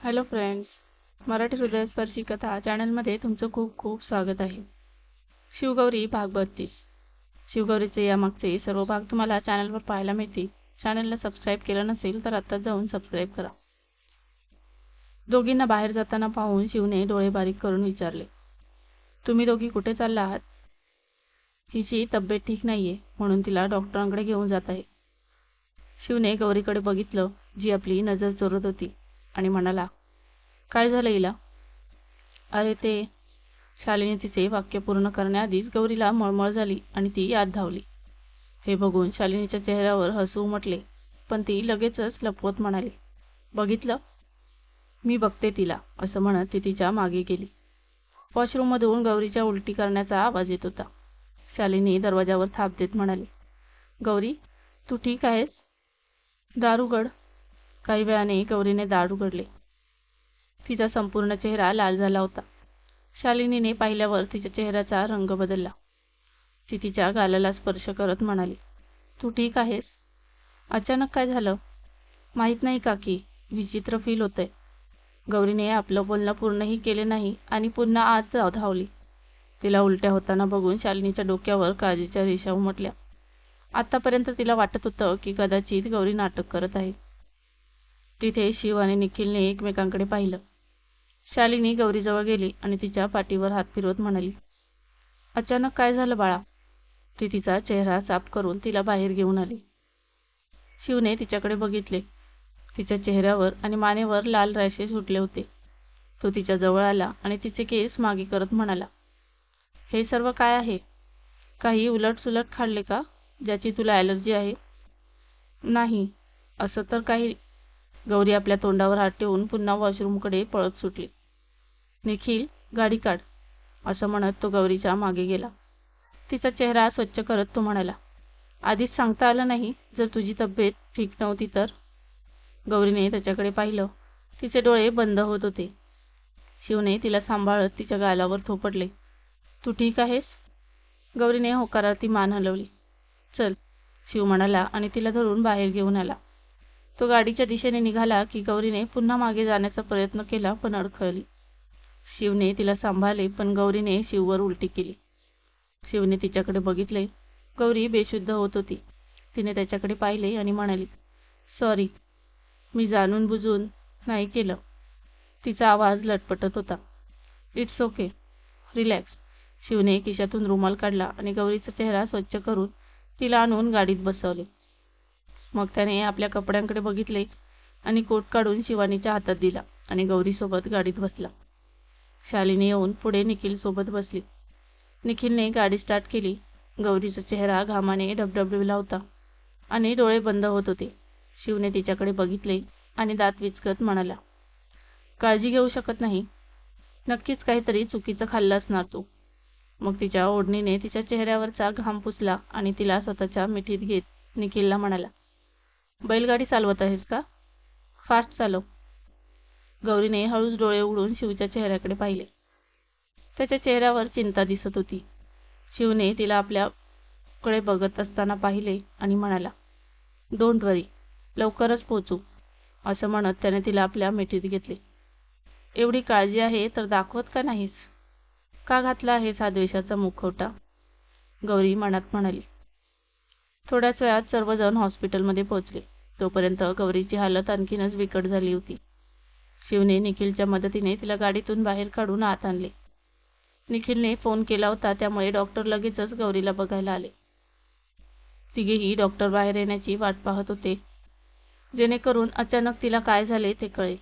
Hello friends Marathi हृदयस्पर्शी कथा चॅनलमध्ये तुमचं खूप खूप स्वागत आहे. शिवगौरी भाग बत्तीस. शिवगौरीचे यामागचे सर्व भाग तुम्हाला चॅनलवर पाहायला मिळतील. चॅनलला सबस्क्राईब केलं नसेल तर आत्ता जाऊन सबस्क्राईब करा. दोघींना बाहेर जाताना पाहून शिवने डोळे बारीक करून विचारले तुम्ही दोघी कुठे चालला आहात हिची तब्येत ठीक नाहीये म्हणून तिला डॉक्टरांकडे घेऊन जात आहे. शिवने गौरीकडे बघितलं जी आपली नजर चोरत होती. आणि म्हणाला काय झालं हिला अरे ते शालिनी तिचे वाक्य पूर्ण करण्याआधीच गौरीला मळमळ झाली आणि ती याद धावली. हे बघून शालिनीच्या चेहऱ्यावर हसू उमटले पण ती लगेचच लपवत म्हणाली बघितलं? मी बघते तिला असं म्हणत ती तिच्यामागे गेली. वॉशरूममधून गौरीच्या उलटी करण्याचा आवाज येत होता. शालिनी दरवाजावर थाप देत म्हणाली गौरी तू ठीक आहेस? दारुगड काही वेळाने गौरीने दार उघडले. तिचा संपूर्ण चेहरा लाल झाला होता. शालिनीने पाहिल्यावर तिच्या चेहऱ्याचा रंग बदलला. ती तिच्या गालाला स्पर्श करत म्हणाली तू ठीक आहेस? अचानक काय झालं? माहीत नाही का की विचित्र फील होतंय. गौरीने आपलं बोलणं पूर्णही केले नाही आणि पुन्हा आत धावली. तिला उलट्या होताना बघून शालिनीच्या डोक्यावर काळजीच्या रेषा उमटल्या. आतापर्यंत तिला वाटत होतं की कदाचित गौरी नाटक करत आहे. तिथे शिव आणि निखिलने एकमेकांकडे पाहिलं. शालिनी गौरीजवळ गेली आणि तिच्या पाठीवर हात फिरवत म्हणाली अचानक काय झालं बाळा? ती तिचा चेहरा साफ करून तिला बाहेर घेऊन आली. शिवने तिच्याकडे बघितले. तिच्या चेहऱ्यावर आणि मानेवर लाल रॅशे सुटले होते. तो तिच्या जवळ आला आणि तिचे केस मागे करत म्हणाला हे सर्व काय आहे? काही उलट खाल्ले का ज्याची तुला ॲलर्जी आहे? नाही असं तर काही गौरी आपल्या तोंडावर हात ठेवून पुन्हा वॉशरूमकडे पळत सुटली. निखिल गाडी काढ असं म्हणत तो गौरीच्या मागे गेला. तिचा चेहरा स्वच्छ करत तो म्हणाला आधीच सांगता आलं नाही जर तुझी तब्येत ठीक नव्हती तर. गौरीने त्याच्याकडे पाहिलं. तिचे डोळे बंद होत होते. शिवने तिला सांभाळत तिच्या गालावर थोपडले तू ठीक आहेस? गौरीने होकारार्थी मान हलवली. चल शिव म्हणाला आणि तिला धरून बाहेर घेऊन आला. तो गाडीच्या दिशेने निघाला की गौरीने पुन्हा मागे जाण्याचा प्रयत्न केला पण अडखळली. शिवने तिला सांभाळले पण गौरीने शिववर उलटी केली. शिवने तिच्याकडे बघितले. गौरी बेशुद्ध होत होती. तिने त्याच्याकडे पाहिले आणि म्हणाली सॉरी मी जाणून बुजून नाही केलं. तिचा आवाज लटपटत होता. इट्स ओके रिलॅक्स शिवने खिशातून रुमाल काढला आणि गौरीचा चेहरा स्वच्छ करून तिला आणून गाडीत बसवले. मग त्याने आपल्या कपड्यांकडे बघितले आणि कोट काढून शिवानीच्या हातात दिला आणि गौरीसोबत गाडीत बसला. शालिनी येऊन पुढे निखिल सोबत बसली. निखिलने गाडी स्टार्ट केली. गौरीचा चेहरा घामाने डबडबडविला होता आणि डोळे बंद होत होते. शिवने तिच्याकडे बघितले आणि दात विचकत म्हणाला काळजी घेऊ शकत नाही. नक्कीच काहीतरी चुकीचं खाल्लं असणार तू. मग तिच्या ओढणीने तिच्या चेहऱ्यावरचा घाम पुसला आणि तिला स्वतःच्या मिठीत घेत निखिलला म्हणाला बैलगाडी चालवत आहेस का? फास्ट चालव. गौरीने हळूच डोळे उघडून शिवच्या चेहऱ्याकडे पाहिले. त्याच्या चेहऱ्यावर चिंता दिसत होती. शिवने तिला आपल्याकडे बघत असताना पाहिले आणि म्हणाला डोंट वरी लवकरच पोचू असं म्हणत त्याने तिला आपल्या मिठीत घेतले. एवढी काळजी आहे तर दाखवत का नाहीस? का घातला आहेस हा द्वेषाचा मुखवटा? गौरी मनात म्हणाली. थोड्याच वेळात सर्वजण हॉस्पिटलमध्ये पोहोचले. तोपर्यंत गौरीची हालत आणखीनच बिकट झाली होती. शिवने निखिलच्या मदतीने तिला गाडीतून बाहेर काढून आत आणले. निखिलने फोन केला होता त्यामुळे डॉक्टर लगेचच गौरीला बघायला आले. तिघेही डॉक्टर बाहेर येण्याची वाट पाहत होते. जेणेकरून अचानक तिला काय झाले ते कळेल.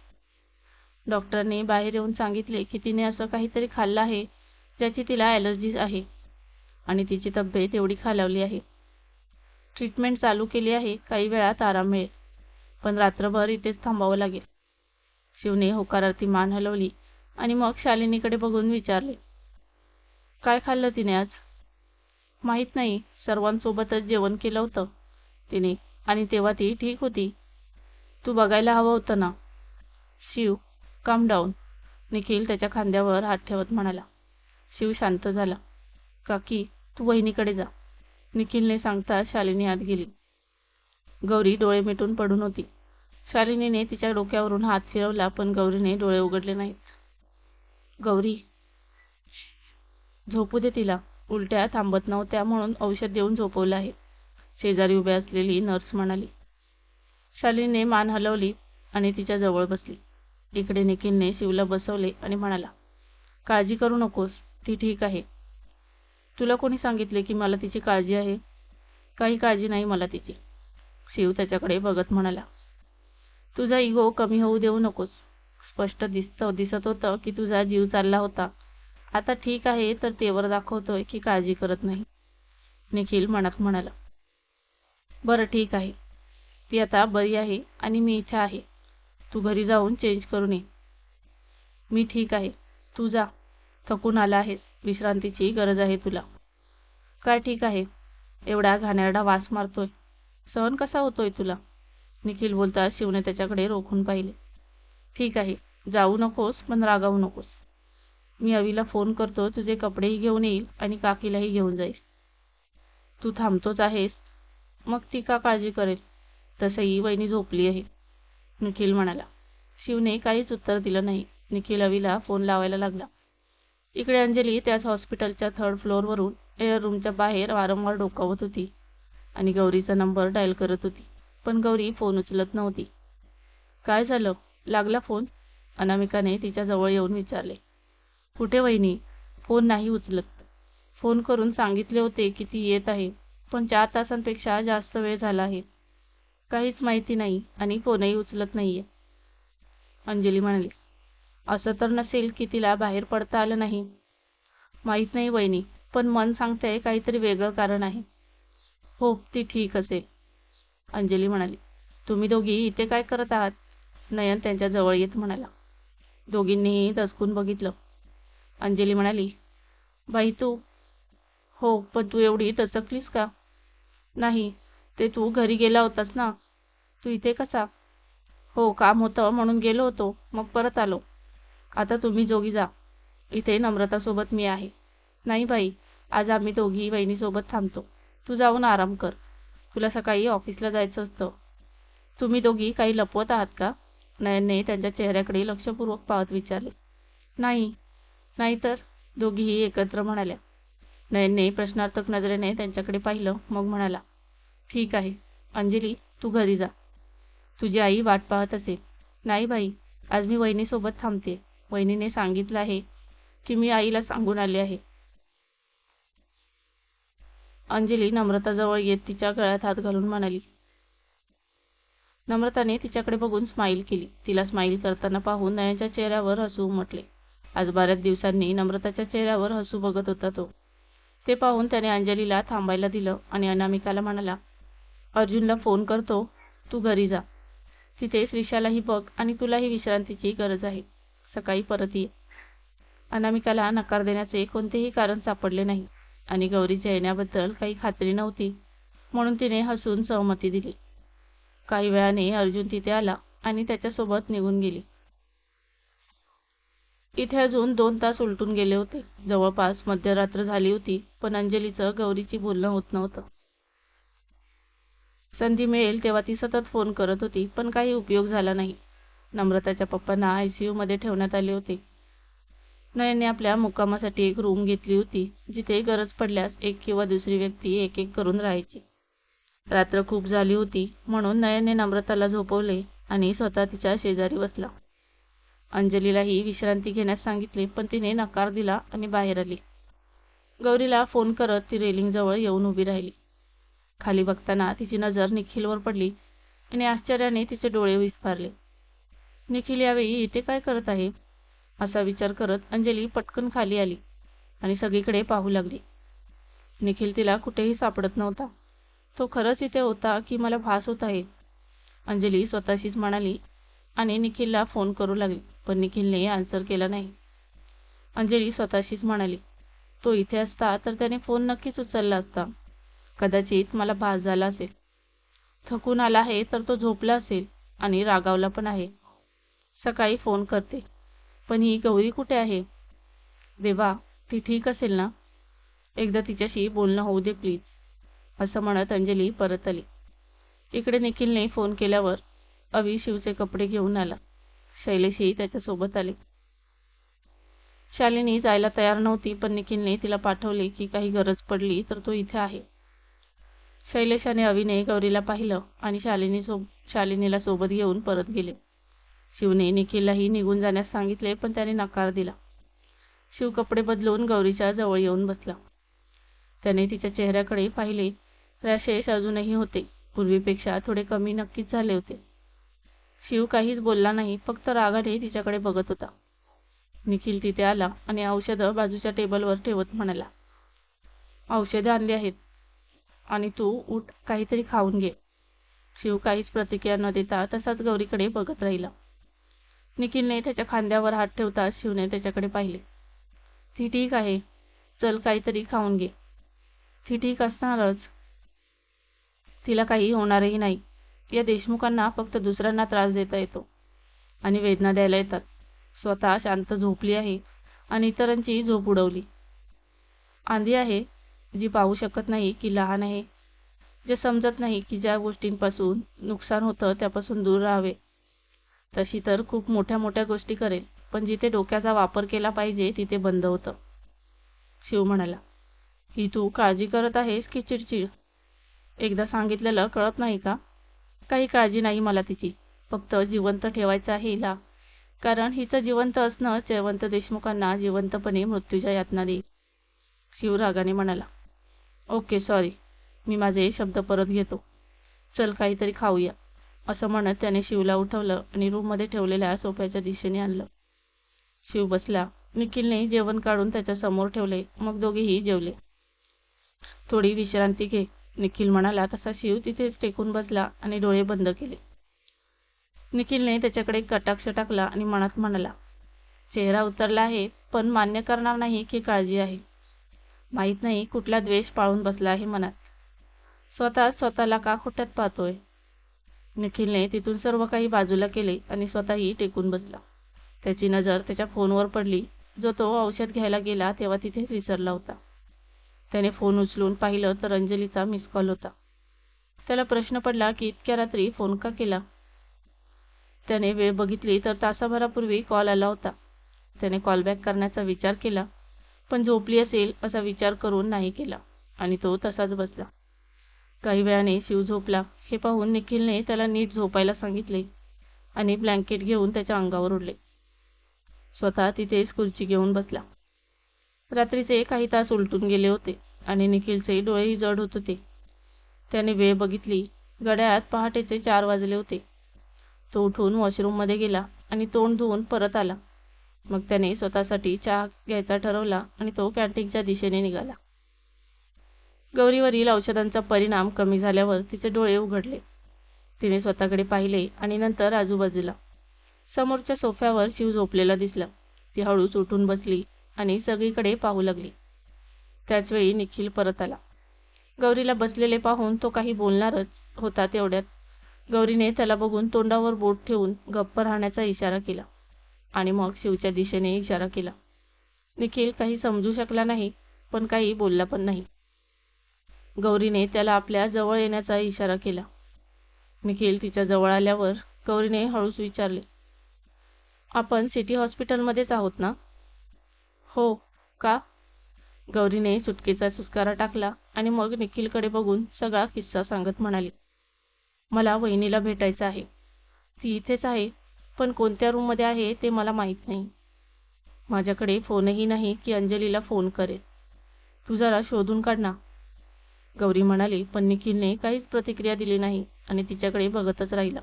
डॉक्टरने बाहेर येऊन सांगितले की तिने असं काहीतरी खाल्लं आहे ज्याची तिला ॲलर्जी आहे. आणि तिची तब्येत एवढी खालावली आहे. ट्रीटमेंट चालू केली आहे. काही वेळात आराम मिळेल. पण रात्रभर इथेच थांबावं लागेल. शिवने होकारार्थी मान हलवली आणि मग शालिनीकडे बघून विचारले काय खाल्लं तिने आज? माहीत नाही. सर्वांसोबतच जेवण केलं होतं तिने आणि तेव्हा ती ठीक होती. तू बघायला हवं होतं ना. शिव कम डाऊन निखिल त्याच्या खांद्यावर हात ठेवत म्हणाला. शिव शांत झाला. काकी तू वहिनीकडे जा. निखिलने सांगता शालिनी आत गेली. गौरी डोळे मिटून पडून होती. शालिनीने तिच्या डोक्यावरून हात फिरवला पण गौरीने डोळे उघडले नाहीत. गौरी झोपू दे तिला. उलट्या थांबत नव्हत्या म्हणून औषध देऊन झोपवलं आहे. शेजारी उभे असलेली नर्स म्हणाली. शालिनीने मान हलवली आणि तिच्या जवळ बसली. इकडे निखिलने शिवला बसवले आणि म्हणाला काळजी करू नकोस. ती ठीक आहे. तुला कोणी सांगितले की मला तिची काळजी आहे? काही काळजी नाही मला तिची. शिव त्याच्याकडे बघत म्हणाला. तुझा इगो कमी होऊ देऊ नकोस. स्पष्ट दिसत दिसत होतं की तुझा जीव चालला होता. आता ठीक आहे तर तेवर दाखवतोय की काळजी करत नाही. निखिल मनात म्हणाला. बरं ठीक आहे. ती आता बरी आहे आणि मी इथे आहे. तू घरी जाऊन चेंज करून ये. मी ठीक आहे. तू जा. थकून आला आहेस. विश्रांतीची गरज आहे तुला. काय ठीक आहे? एवढा घाणेरडा वास मारतोय. सहन कसा होतोय तुला? निखिल बोलता शिवने त्याच्याकडे रोखून पाहिले. ठीक आहे जाऊ नकोस पण रागावू नकोस. मी अवीला फोन करतो तुझे कपडेही घेऊन येईल आणि काकीलाही घेऊन जाईल. तू थांबतोच आहेस. मग ती का काळजी करेल? तसंही वहिनी झोपली आहे. निखिल म्हणाला. शिवने काहीच उत्तर दिलं नाही. निखिल अवीला फोन लावायला लागला. इकडे अंजली त्याच हॉस्पिटलच्या थर्ड फ्लोअरवरून एअर रूमच्या बाहेर वारंवार डोकावत होती आणि गौरीचा नंबर डायल करत होती. पण गौरी फोन उचलत नव्हती. काय झालं? लागला फोन अनामिकाने तिच्या जवळ येऊन विचारले. कुठे वहिनी? फोन नाही उचलत. फोन करून सांगितले होते की ती येत आहे पण चार तासांपेक्षा जास्त वेळ झाला आहे. काहीच माहिती नाही आणि फोनही उचलत नाहीये. अंजली म्हणाली. असं तर नसेल की तिला बाहेर पडता आलं नाही. माहीत नाही वहिनी पण मन सांगतंय काहीतरी वेगळं कारण आहे. हो ती ठीक असेल. अंजली म्हणाली तुम्ही दोघी इथे काय करत आहात? नयन त्यांच्या जवळ येत म्हणाला. दोघींनीही दचकून बघितलं. अंजली म्हणाली बाई तू हो पण तू एवढी दचकलीस का? नाही ते तू घरी गेला होतास ना. तू इथे कसा? हो काम होतं म्हणून गेलो होतो मग परत आलो. आता तुम्ही जोगी जा. इथे नम्रतासोबत मी आहे. नाही बाई आज आम्ही दोघी वहिनीसोबत थांबतो. तू जाऊन आराम कर. तुला सकाळी ऑफिसला जायचं असतं तुम्ही दोघी काही लपवत आहात का? नयनने त्यांच्या चेहऱ्याकडे लक्षपूर्वक पाहत विचारले. नाही. नाहीतर दोघीही एकत्र म्हणाल्या. नयनने प्रश्नार्थक नजरेने त्यांच्याकडे पाहिलं मग म्हणाला ठीक आहे. अंजली तू घरी जा. तुझी आई वाट पाहत असेल. नाही बाई आज मी वहिनीसोबत थांबते. वहिनीने सांगितलं आहे की मी आईला सांगून आले आहे. अंजली नम्रताजवळ येत तिच्या गळ्यात हात घालून म्हणाली नम्रताने तिच्याकडे बघून स्माईल केली. तिला स्माईल करताना पाहून नयनच्या चेहऱ्यावर हसू उमटले आज बऱ्याच दिवसांनी नम्रताच्या चेहऱ्यावर हसू बघत होता तो. ते पाहून त्याने अंजलीला थांबायला दिलं आणि अनामिकाला म्हणाला अर्जुनला फोन करतो तू घरी जा. तिथे श्रीशालाही बघ आणि तुलाही विश्रांतीची गरज आहे. सकाळी परत ये. अनामिकाला नकार देण्याचे कोणतेही कारण सापडले नाही आणि गौरीच्या येण्याबद्दल काही खात्री नव्हती म्हणून तिने हसून सहमती दिली. काही वेळाने अर्जुन तिथे आला आणि त्याच्यासोबत निघून गेली. इथे अजून दोन तास उलटून गेले होते. जवळपास मध्यरात्र झाली होती पण अंजलीचं गौरीची बोलणं होत नव्हतं. संधी मिळेल तेव्हा ती सतत फोन करत होती पण काही उपयोग झाला नाही. नम्रताच्या पप्पांना आय सी मध्ये ठेवण्यात आले होते. नयनने आपल्या मुक्कामासाठी एक रूम घेतली होती जिथे गरज पडल्यास एक किंवा दुसरी व्यक्ती एक एक करून राहायची. रात्र खूप झाली होती म्हणून नयनने नम्रताला झोपवले आणि स्वतः तिच्या शेजारी बसला. अंजलीलाही विश्रांती घेण्यास सांगितले पण तिने नकार दिला आणि बाहेर आली. गौरीला फोन करत ती रेलिंगजवळ येऊन उभी राहिली. खाली बघताना तिची नजर निखिलवर पडली आणि आश्चर्याने तिचे डोळे विस्फारले. निखिल यावेळी इथे काय करत आहे? असा विचार करत अंजली पटकन खाली आली आणि सगळीकडे पाहू लागली. निखिल तिला कुठेही सापडत नव्हता. तो खरंच इथे होता की मला भास होत आहे? अंजली स्वतःशीच म्हणाली आणि निखिलला फोन करू लागली पण निखिलने आन्सर केला नाही. अंजली स्वतःशीच म्हणाली तो इथे असता तर त्याने फोन नक्कीच उचलला असता. कदाचित मला भास झाला असेल. थकून आला आहे तर तो झोपला असेल आणि रागावला पण आहे. सकाळी फोन करते. पण ही गौरी कुठे आहे? देवा ती ठीक असेल ना? एकदा तिच्याशी बोलणं होऊ दे प्लीज असं म्हणत अंजली परत आली. इकडे निखिलने फोन केल्यावर अवी शिवचे कपडे घेऊन आला. शैलेशही त्याच्यासोबत आले. शालिनी जायला तयार नव्हती पण निखिलने तिला पाठवले की काही गरज पडली तर तो इथे आहे. शैलेश आणि अविने गौरीला पाहिलं आणि शालिनी सोब शालिनीला सोबत घेऊन परत गेले. शिवने निखिललाही निघून जाण्यास सांगितले पण त्याने नकार दिला. शिव कपडे बदलून गौरीच्या जवळ येऊन बसला. त्याने तिच्या चेहऱ्याकडे पाहिले रॅशेस अजूनही होते. पूर्वीपेक्षा थोडे कमी नक्कीच झाले होते. शिव काहीच बोलला नाही फक्त रागाने तिच्याकडे बघत होता. निखिल तिथे आला आणि औषधं बाजूच्या टेबलवर ठेवत म्हणाला औषधं आणली आहेत. आणि तू उठ काहीतरी खाऊन घे. शिव काहीच प्रतिक्रिया न देता तसाच गौरीकडे बघत राहिला. निखिलने त्याच्या खांद्यावर हात ठेवता शिवने त्याच्याकडे पाहिले. ती ठीक आहे. चल काहीतरी खाऊन घे. ती ठीक असणारच. तिला काही होणारही नाही. या देशमुखांना फक्त दुसऱ्यांना त्रास देता येतो आणि वेदना द्यायला येतात. स्वतः शांत झोपली आहे आणि इतरांची झोप उडवली. आंधी आहे जी पाहू शकत नाही की लहान आहे. जे समजत नाही की ज्या गोष्टींपासून नुकसान होतं त्यापासून दूर राहावे. तशी तर खूप मोठ्या मोठ्या गोष्टी करेल पण जिथे डोक्याचा वापर केला पाहिजे तिथे बंद होतं. शिव म्हणाला ही तू काळजी करत आहेस की चिडचिड? एकदा सांगितलेलं कळत नाही का? काही काळजी नाही मला तिची. फक्त जिवंत ठेवायचं आहे हिला. कारण हिचं जिवंत असणं जयवंत देशमुखांना जिवंतपणे मृत्यूच्या यातना देईल शिव रागाने म्हणाला ओके सॉरी. मी माझे शब्द परत घेतो. चल काहीतरी खाऊया. असं म्हणत त्याने शिवला उठवलं आणि रूममध्ये ठेवलेल्या सोफ्याच्या दिशेने आणलं. शिव बसला. निखिलने जेवण काढून त्याच्यासमोर ठेवले. मग दोघेही जेवले. थोडी विश्रांती घे निखिल म्हणाला. तसा शिव तिथेच टेकून बसला आणि डोळे बंद केले. निखिलने त्याच्याकडे कटाक्ष टाकला आणि मनात म्हणाला चेहरा उतरला आहे पण मान्य करणार नाही की काळजी आहे. माहीत नाही कुठला द्वेष पाळून बसला आहे मनात. स्वतः स्वतःला का खोट्यात पाहतोय? निखिलने तिथून सर्व काही बाजूला केले आणि स्वतःही टेकून बसला. त्याची नजर त्याच्या फोनवर पडली. जो तो औषध घ्यायला गेला तेव्हा तिथेच विसरला होता. त्याने फोन उचलून पाहिलं तर अंजलीचा मिस कॉल होता. त्याला प्रश्न पडला की इतक्या रात्री फोन का केला? त्याने वेळ बघितली तर तासाभरापूर्वी कॉल आला होता. त्याने कॉलबॅक करण्याचा विचार केला पण झोपली असेल असा विचार करून नाही केला आणि तो तसाच बसला. काही वेळाने शिव झोपला. हे पाहून निखिलने त्याला नीट झोपायला सांगितले आणि ब्लँकेट घेऊन त्याच्या अंगावर उडले. स्वतः तिथेच खुर्ची घेऊन बसला. रात्रीचे काही तास उलटून गेले होते आणि निखिलचे डोळेही जड होत होते. त्याने वेळ बघितली. गड्यात पहाटेचे चार वाजले होते. तो उठून वॉशरूममध्ये गेला आणि तोंड धुवून परत आला. मग त्याने स्वतःसाठी चहा घ्यायचा ठरवला आणि तो कॅन्टीनच्या दिशेने निघाला. गौरीवरील औषधांचा परिणाम कमी झाल्यावर तिचे डोळे उघडले. तिने स्वतःकडे पाहिले आणि नंतर आजूबाजूला समोरच्या सोफ्यावर शिव झोपलेला दिसला. ती हळूच उठून बसली आणि सगळीकडे पाहू लागली. त्याचवेळी निखिल परत आला. गौरीला बसलेले पाहून तो काही बोलणारच होता तेवढ्यात. गौरीने त्याला बघून तोंडावर बोट ठेवून गप्प राहण्याचा इशारा केला आणि मग शिवच्या दिशेने इशारा केला. निखिल काही समजू शकला नाही पण काही बोलला पण नाही. गौरीने त्याला आपल्या जवळ येण्याचा इशारा केला. निखिल तिच्या जवळ आल्यावर गौरीने हळूच विचारले आपण सिटी हॉस्पिटलमध्येच आहोत ना? हो. का? गौरीने सुटकेचा सुटकारा टाकला आणि मग निखिलकडे बघून सगळा किस्सा सांगत म्हणाली मला वहिनीला भेटायचं आहे. ती इथेच आहे पण कोणत्या रूममध्ये आहे ते मला माहीत नाही. माझ्याकडे फोनही नाही की अंजलीला फोन करेल. तू जरा शोधून काढ ना. गौरी म्हणाली पण निखिलने काहीच प्रतिक्रिया दिली नाही आणि तिच्याकडे बघतच राहिला.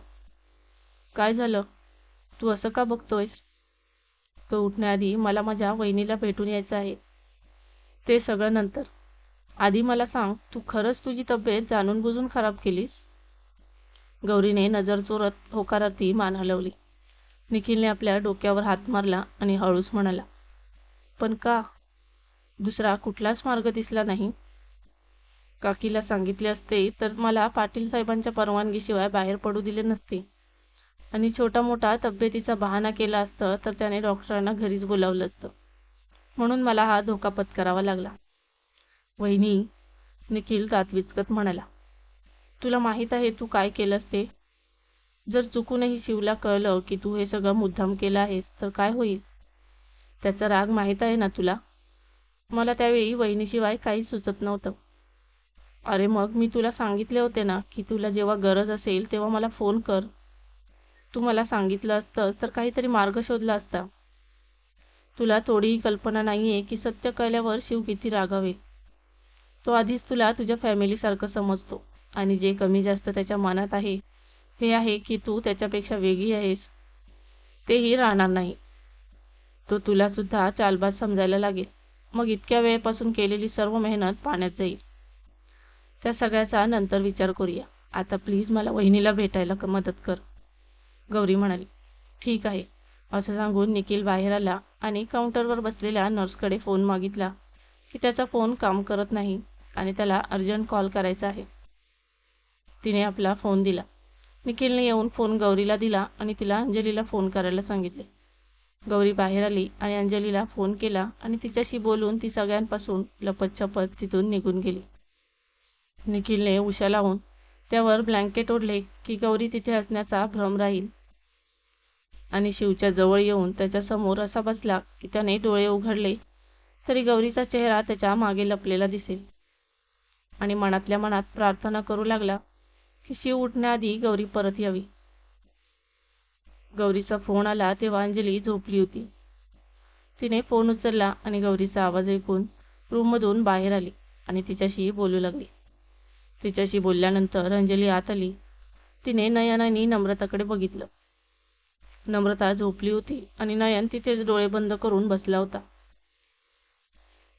काय झालं? तू असं का बघतोयस? तो उठण्याआधी मला माझ्या वहिनीला भेटून यायचं आहे. ते सगळं नंतर. आधी मला सांग तू खरंच तुझी तब्येत जाणून बुजून खराब केलीस? गौरीने नजर चोरत होकारार्थी मान हलवली. निखिलने आपल्या डोक्यावर हात मारला आणि हळूच म्हणाला पण का? दुसरा कुठलाच मार्ग दिसला नाही. काकीला सांगितले असते तर मला पाटील साहेबांच्या परवानगीशिवाय बाहेर पडू दिले नसते. आणि छोटा मोठा तब्येतीचा बहाणा केला असतं तर त्याने डॉक्टरांना घरीच बोलावलं असतं. म्हणून मला हा धोका पत्करावा लागला. वहिनी निखिल दात विचकत म्हणाला तुला माहीत आहे तू काय केलंस ते जर चुकूनही शिवला कळलं की तू हे सगळं मुद्दाम केलं आहेस तर काय होईल? त्याचा राग माहीत आहे ना तुला? मला त्यावेळी वहिनीशिवाय काहीच सुचत नव्हतं. अरे मग मी तुला सांगितले होते ना की तुला जेव्हा गरज असेल तेव्हा मला फोन कर. तू मला सांगितलं असतं तर काहीतरी मार्ग शोधला असता. तुला थोडीही कल्पना नाही आहे की सत्य कळल्यावर शिव किती रागावे. तो आधीच तुला तुझ्या फॅमिलीसारखं समजतो आणि जे कमी जास्त त्याच्या मनात आहे हे आहे की तू त्याच्यापेक्षा वेगळी आहेस. तेही राहणार नाही. तो तुला सुद्धा चालबाज समजायला लागेल. मग इतक्या वेळेपासून केलेली सर्व मेहनत पाण्यात जाईल. त्या सगळ्याचा नंतर विचार करूया. आता प्लीज मला वहिनीला भेटायला मदत कर. गौरी म्हणाली ठीक आहे. असं सांगून निखिल बाहेर आला आणि काउंटरवर बसलेल्या नर्सकडे फोन मागितला की त्याचा फोन काम करत नाही आणि त्याला अर्जंट कॉल करायचा आहे. तिने आपला फोन दिला. निखिलने येऊन फोन गौरीला दिला आणि तिला अंजलीला फोन करायला सांगितले. गौरी बाहेर आली आणि अंजलीला फोन केला आणि तिच्याशी बोलून ती सगळ्यांपासून लपतछपत तिथून निघून गेली. निखिलने उशा लावून त्यावर ब्लँकेट ओढले की गौरी तिथे असण्याचा भ्रम राहील. आणि शिवच्या जवळ येऊन त्याच्यासमोर असा बसला की त्याने डोळे उघडले तरी गौरीचा चेहरा त्याच्यामागे लपलेला दिसेल. आणि मनातल्या मनात प्रार्थना करू लागला की शिव उठण्याआधी गौरी परत यावी. गौरीचा फोन आला तेव्हा अंजली झोपली होती. तिने फोन उचलला आणि गौरीचा आवाज ऐकून रूममधून बाहेर आली आणि तिच्याशी बोलू लागली. तिच्याशी बोलल्यानंतर अंजली आत आली. तिने नयनानी नम्रताकडे बघितलं. नम्रता झोपली होती आणि नयन तिथेच डोळे बंद करून बसला होता.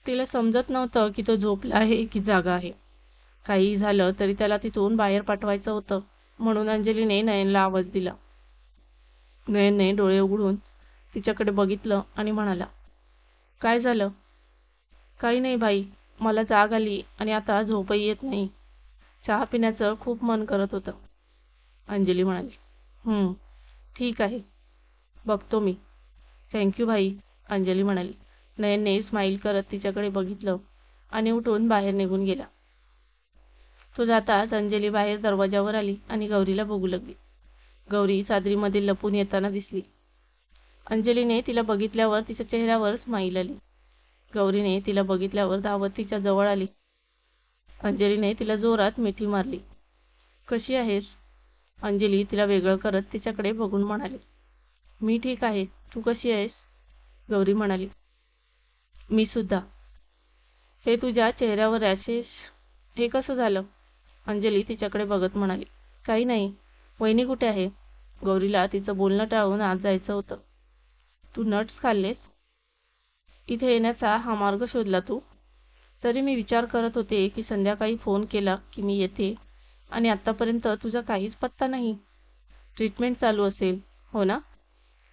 तिला समजत नव्हतं की तो झोपला आहे की जागा आहे. काही झालं तरी त्याला तिथून बाहेर पाठवायचं होतं म्हणून अंजलीने नयनला आवाज दिला. नयनने डोळे उघडून तिच्याकडे बघितलं आणि म्हणाला काय झालं? काही नाही बाई मला जाग आली आणि आता झोपही येत नाही. चहा पिण्याचं खूप मन करत होतं. अंजली म्हणाली ठीक आहे बघतो मी. थँक्यू भाई अंजली म्हणाली. नयनने स्माईल करत तिच्याकडे बघितलं आणि उठून बाहेर निघून गेला. तो जाताच अंजली बाहेर दरवाजावर आली आणि गौरीला बघू लागली. गौरी चादरीमध्ये लपून येताना दिसली. अंजलीने तिला बघितल्यावर तिच्या चेहऱ्यावर स्माईल आली. गौरीने तिला बघितल्यावर धावत तिच्या जवळ आली. अंजलीने तिला जोरात मिठी मारली. कशी आहेस? अंजली तिला वेगळं करत तिच्याकडे बघून म्हणाली. मी ठीक आहे. तू कशी आहेस? गौरी म्हणाली. मी सुद्धा. हे तुझ्या चेहऱ्यावर रॅशेस? हे कसं झालं? अंजली तिच्याकडे बघत म्हणाली. काही नाही. वहिनी कुठे आहे? गौरीला तिचं बोलणं टाळून आत जायचं होतं. तू नट्स खाल्लेस? इथे येण्याचा हा मार्ग शोधला तू? तरी मी विचार करत होते की संध्याकाळी फोन केला की मी येते. आणि आत्तापर्यंत तुझा काहीच पत्ता नाही. ट्रीटमेंट चालू असेल. हो ना?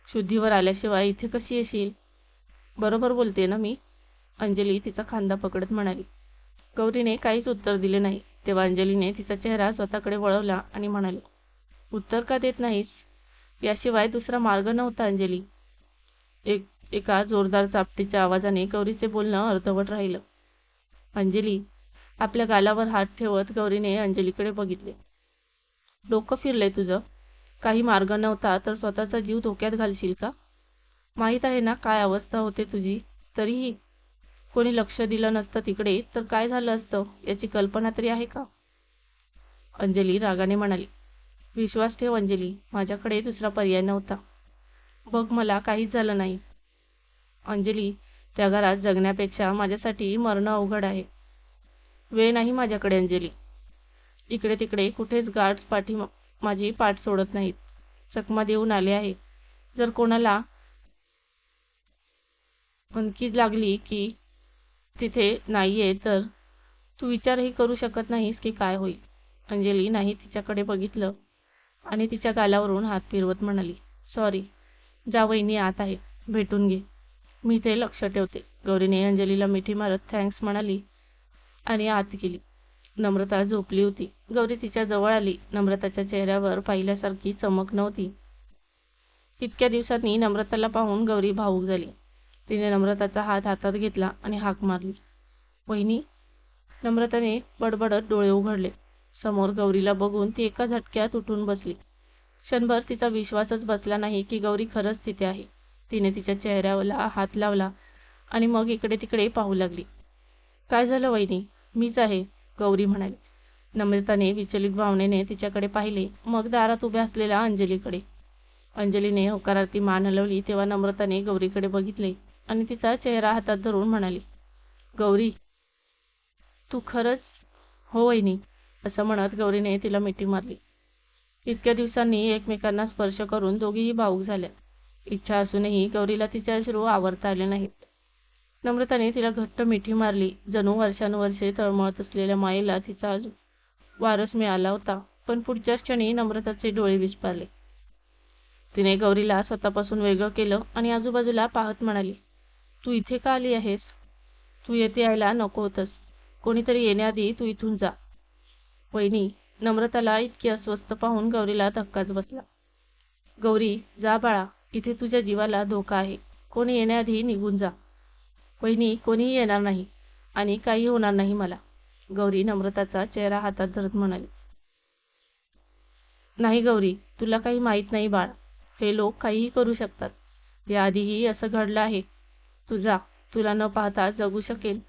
शुद्धीवर आल्याशिवाय इथे कशी येशील? बरोबर बोलते ना मी? अंजली तिचा खांदा पकडत म्हणाली. गौरीने काहीच उत्तर दिले नाही. तेव्हा अंजलीने तिचा चेहरा स्वतःकडे वळवला आणि म्हणाली उत्तर का देत नाहीस? याशिवाय दुसरा मार्ग नव्हता अंजली. एक एका जोरदार चापटीच्या आवाजाने गौरीचे बोलणं अर्धवट राहिलं. अंजली. आपल्या गालावर हात ठेवत गौरीने अंजलीकडे बघितले. डोकं फिरलंय तुझं. काही मार्ग नव्हता तर स्वतःचा जीव धोक्यात घालशील का? माहीत आहे ना काय अवस्था होते तुझी? तरीही कोणी लक्ष दिलं नसतं तिकडे तर काय झालं असतं? याची कल्पना तरी आहे का? अंजली रागाने म्हणाली. विश्वास ठेव अंजली माझ्याकडे दुसरा पर्याय नव्हता. बघ मला काहीच झालं नाही. अंजली त्या घरात जगण्यापेक्षा माझ्यासाठी मरणं अवघड आहे. वेळ नाही माझ्याकडे अंजली. इकडे तिकडे कुठेच गार्ड पाठी माझी पाठ सोडत नाहीत. चकमा देऊन आले आहे. जर कोणाला मनकी लागली की तिथे नाहीये तर तू विचारही करू शकत नाहीस की काय होईल. अंजली नाही तिच्याकडे बघितलं आणि तिच्या गालावरून हात फिरवत म्हणाली सॉरी जा वहिनी आत आहे भेटून घे. मी ते लक्ष ठेवते. गौरीने अंजलीला मिठी मारत थँक्स म्हणाली आणि आत गेली. नम्रता झोपली होती. गौरी तिच्या जवळ आली. नम्रताच्या चेहऱ्यावर पाहिल्यासारखी चमक नव्हती. इतक्या दिवसांनी नम्रताला पाहून गौरी भावूक झाली. तिने नम्रताचा हात हातात घेतला आणि हाक मारली. वहिनी नम्रताने बडबडत डोळे उघडले. समोर गौरीला बघून ती एका झटक्यात उठून बसली. क्षणभर तिचा विश्वासच बसला नाही की गौरी खरंच तिथे आहे. तिने तिच्या चेहऱ्याला हात लावला आणि मग इकडे तिकडे पाहू लागली. काय झालं वहिनी? मीच आहे गौरी म्हणाली. नम्रताने विचलित भावनेने तिच्याकडे पाहिले. मग दारात उभ्या असलेल्या अंजलीकडे. अंजलीने होकारार्थी मान हलवली तेव्हा नम्रताने गौरीकडे बघितले आणि तिचा चेहरा हातात धरून म्हणाली गौरी तू खरंच हो वहिनी असं म्हणत गौरीने तिला मिठी मारली. इतक्या दिवसांनी एकमेकांना स्पर्श करून दोघीही भाऊक झाल्या. इच्छा असूनही गौरीला तिचे अश्रू आवरता आले नाहीत. नम्रताने तिला घट्ट मिठी मारली. जणू वर्षानुवर्षे तळमळत असलेल्या मायेला तिचा आज वारस मिळाला होता पण पुढच्याच क्षणी नम्रताचे डोळे विस्पारले. तिने गौरीला स्वतःपासून वेगळं केलं आणि आजूबाजूला पाहत म्हणाली तू इथे का आली आहेस? तू येथे यायला नको होतस. कोणीतरी येण्याआधी तू इथून जा. वहिनी नम्रताला इतकी अस्वस्थ पाहून गौरीला धक्काच बसला. गौरी जा बाळा. इथे तुझ्या जीवाला धोका आहे. कोणी येण्याआधी निघून जा. वहिनी कोणीही येणार नाही आणि काही होणार नाही मला. गौरी नम्रताचा चेहरा हातात धरत म्हणाली. नाही गौरी तुला काही माहीत नाही बाळ. हे लोक काहीही करू शकतात. याआधीही असं घडलं आहे. तू जा. तुला न पाहता जगू शकेल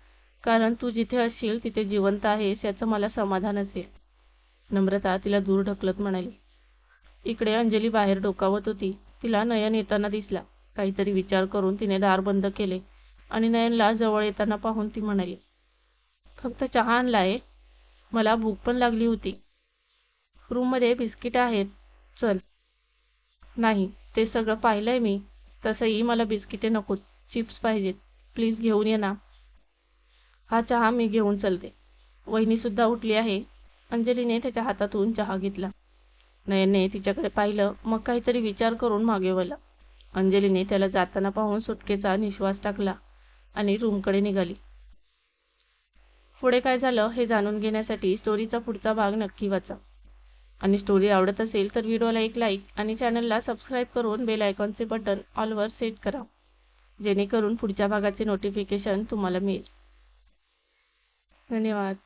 कारण तू जिथे असशील तिथे जिवंत आहेस याचं मला समाधान असेल. नम्रता तिला दूर ढकलत म्हणाली. इकडे अंजली बाहेर डोकावत होती. तिला नयन येताना दिसला. काहीतरी विचार करून तिने दार बंद केले आणि नयनला जवळ येताना पाहून ती म्हणाली फक्त चहा आणलाय. मला भूक पण लागली होती. रूममध्ये बिस्किट आहेत. चल. नाही ते सगळं पाहिलंय मी. तसंही मला बिस्किटे नकोत. चिप्स पाहिजेत. प्लीज घेऊन ये ना. हा चहा मी घेऊन चलते. वहिनीसुद्धा उठली आहे. अंजलीने त्याच्या हातातून चहा घेतला. नयनने तिच्याकडे पाहिलं. मग काहीतरी विचार करून मागे वळला. अंजलीने त्याला जाताना पाहून सुटकेचा निश्वास टाकला आणि रूमकडे निघाली. पुढे काय झालं हे जाणून घेण्यासाठी स्टोरीचा पुढचा भाग नक्की वाचा. आणि स्टोरी आवडत असेल तर व्हिडिओला एक लाईक आणि चॅनलला सबस्क्राईब करून बेल आयकॉनचे बटन ऑलवर सेट करा. जेणेकरून पुढच्या भागाचे नोटिफिकेशन तुम्हाला मिळेल. धन्यवाद.